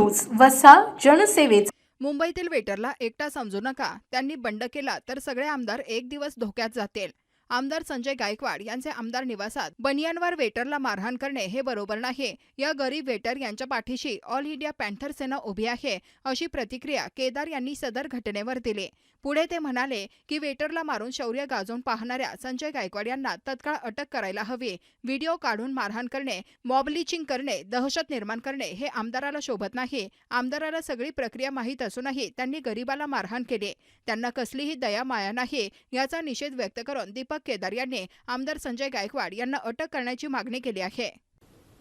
News वसा जनसेवेचा. मुंबईतील वेटरला एकटा समजू नका. त्यांनी बंड केला तर सगळे आमदार एक दिवस धोक्यात जातील. आमदार संजय गायकवाड यांचे आमदार निवासात बनियानवर वेटरला मारहाण करणे हे बरोबर नाही. या गरीब वेटर यांच्या पाठीशी ऑल इंडिया पॅन्थर सेना उभी आहे अशी प्रतिक्रिया केदार यांनी सदर घटनेवर दिली. पुढे ते म्हणाले की वेटरला मारून शौर्य गाजवून पाहणाऱ्या संजय गायकवाड यांना तत्काळ अटक करायला हवी. व्हिडिओ काढून मारहाण करणे मॉब लिचिंग करणे दहशत निर्माण करणे हे आमदाराला शोभत नाही. आमदाराला सगळी प्रक्रिया माहीत असूनही त्यांनी गरिबाला मारहाण केली. त्यांना कसलीही दया माया नाही याचा निषेध व्यक्त करून दीपक केदार यांनी आमदार संजय गायकवाड यांना अटक करण्याची मागणी केली आहे.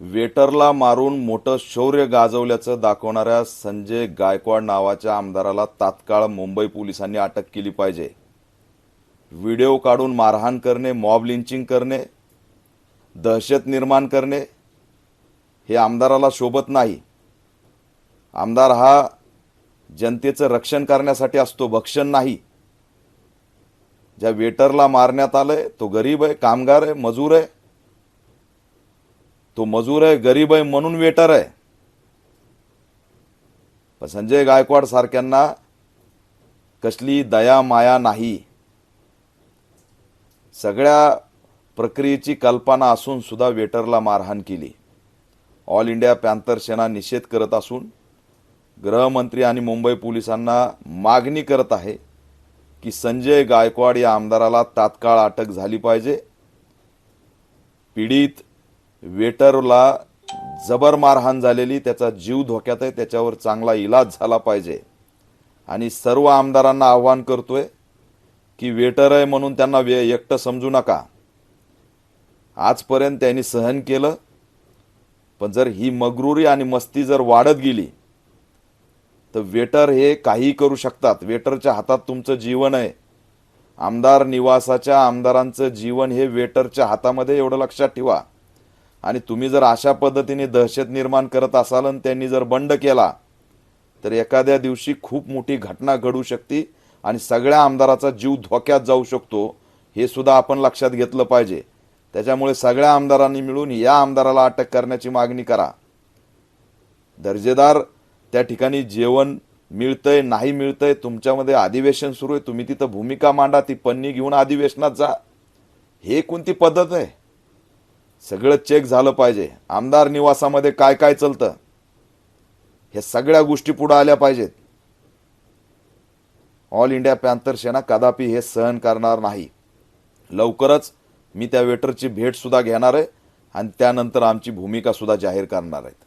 वेटरला मारून मोठं शौर्य गाजवल्याचं दाखवणाऱ्या संजय गायकवाड नावाच्या आमदाराला तात्काळ मुंबई पोलिसांनी अटक केली पाहिजे. व्हिडिओ काढून मारहाण करणे मॉब लिंचिंग करणे दहशत निर्माण करणे हे आमदाराला शोभत नाही. आमदार हा जनतेचं रक्षण करण्यासाठी असतो भक्षण नाही. ज्या वेटरला मारण्यात आलंय तो गरीब आहे कामगार आहे मजूर आहे. तो मजूर आहे गरीब आहे म्हणून वेटर आहे. पण संजय गायकवाड सारख्यांना कसली दया माया नाही. सगळ्या प्रक्रियेची कल्पना असून सुद्धा वेटरला मारहाण केली. ऑल इंडिया पॅन्थर सेना निषेध करत असून गृहमंत्री आणि मुंबई पोलिसांना मागणी करत आहे. की संजय गायकवाड या आमदाराला तात्काळ अटक झाली पाहिजे. पीडित वेटरला जबर मारहाण झालेली त्याचा जीव धोक्यात आहे त्याच्यावर चांगला इलाज झाला पाहिजे. आणि सर्व आमदारांना आव्हान करतोय की वेटर आहे म्हणून त्यांना वे एकटं समजू नका. आजपर्यंत त्यांनी सहन केलं पण जर ही मगरुरी आणि मस्ती जर वाढत गेली तर वेटर हे काही करू शकतात. वेटरच्या हातात तुमचं जीवन आहे. आमदार निवासाच्या आमदारांचं जीवन हे वेटरच्या हातामध्ये एवढं लक्षात ठेवा. आणि तुम्ही जर अशा पद्धतीने दहशत निर्माण करत असाल आणि त्यांनी जर बंड केला तर एखाद्या दिवशी खूप मोठी घटना घडू शकते आणि सगळ्या आमदाराचा जीव धोक्यात जाऊ शकतो हे सुद्धा आपण लक्षात घेतलं पाहिजे. त्याच्यामुळे सगळ्या आमदारांनी मिळून या आमदाराला अटक करण्याची मागणी करा. दर्जेदार त्या ठिकाणी जेवण मिळतंय नाही मिळतंय तुमच्यामध्ये अधिवेशन सुरू आहे तुम्ही तिथं भूमिका मांडा ती पन्नी घेऊन अधिवेशनात जा. हे कोणती पद्धत आहे? सगळं चेक झालं पाहिजे. आमदार निवासामध्ये काय काय चालतं? हे सगळ्या गोष्टी पुढं आल्या पाहिजेत. ऑल इंडिया पॅन्थर सेना कदापि हे सहन करणार नाही. लवकरच मी त्या वेटरची भेट सुद्धा घेणार आहे आणि त्यानंतर आमची भूमिका सुद्धा जाहीर करणार आहेत.